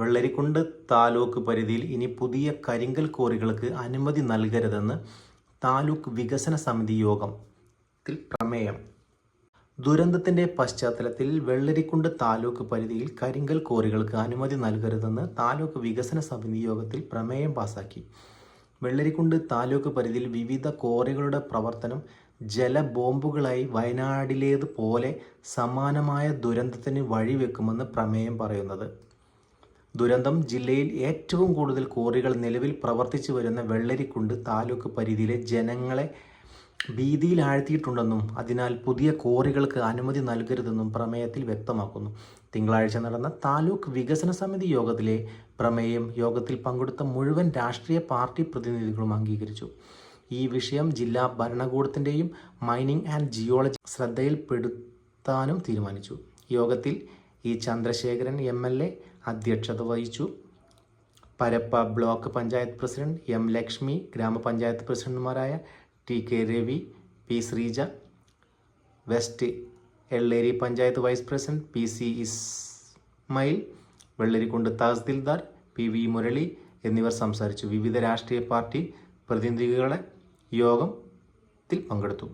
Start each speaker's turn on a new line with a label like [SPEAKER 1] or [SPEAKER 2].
[SPEAKER 1] വെള്ളരിക്കുണ്ട് താലൂക്ക് പരിധിയിൽ ഇനി പുതിയ കരിങ്കൽ കോറികൾക്ക് അനുമതി നൽകരുതെന്ന് താലൂക്ക് വികസന സമിതി യോഗത്തിൽ പ്രമേയം. ദുരന്തത്തിന്റെ പശ്ചാത്തലത്തിൽ വെള്ളരിക്കുണ്ട് താലൂക്ക് പരിധിയിൽ കരിങ്കൽ കോറികൾക്ക് അനുമതി നൽകരുതെന്ന് താലൂക്ക് വികസന സമിതി യോഗത്തിൽ പ്രമേയം പാസാക്കി. വെള്ളരിക്കുണ്ട് താലൂക്ക് പരിധിയിൽ വിവിധ കോറികളുടെ പ്രവർത്തനം ജലബോംബുകളായി വയനാടിലേതുപോലെ സമാനമായ ദുരന്തത്തിന് വഴിവെക്കുമെന്ന് പ്രമേയം പറയുന്നത്. ദുരന്തം ജില്ലയിൽ ഏറ്റവും കൂടുതൽ കോറികൾ നിലവിൽ പ്രവർത്തിച്ചു വരുന്ന വെള്ളരിക്കുണ്ട് താലൂക്ക് പരിധിയിലെ ജനങ്ങളെ ഭീതിയിൽ ആഴ്ത്തിയിട്ടുണ്ടെന്നും അതിനാൽ പുതിയ കോറികൾക്ക് അനുമതി നൽകരുതെന്നും പ്രമേയത്തിൽ വ്യക്തമാക്കുന്നു. തിങ്കളാഴ്ച നടന്ന താലൂക്ക് വികസന സമിതി യോഗത്തിലെ പ്രമേയം യോഗത്തിൽ പങ്കെടുത്ത മുഴുവൻ രാഷ്ട്രീയ പാർട്ടി പ്രതിനിധികളും അംഗീകരിച്ചു. ഈ വിഷയം ജില്ലാ ഭരണകൂടത്തിന്റെയും മൈനിങ് ആൻഡ് ജിയോളജി ശ്രദ്ധയിൽപ്പെടുത്താനും തീരുമാനിച്ചു. യോഗത്തിൽ E Chandrasekharan M L A അധ്യക്ഷത വഹിച്ചു. Parappa block panchayat president M Lakshmi ഗ്രാമപഞ്ചായത്ത് പ്രസിഡന്റുമാരായ T K Ravi P Sreeja west Elleri panchayat vice president P C Ismail Vellarikundu tahsildar P V Murali എന്നിവർ സംസാരിച്ചു. വിവിധ രാഷ്ട്രീയ പാർട്ടി പ്രതിനിധികളെ യോഗത്തിൽ പങ്കെടുത്തു.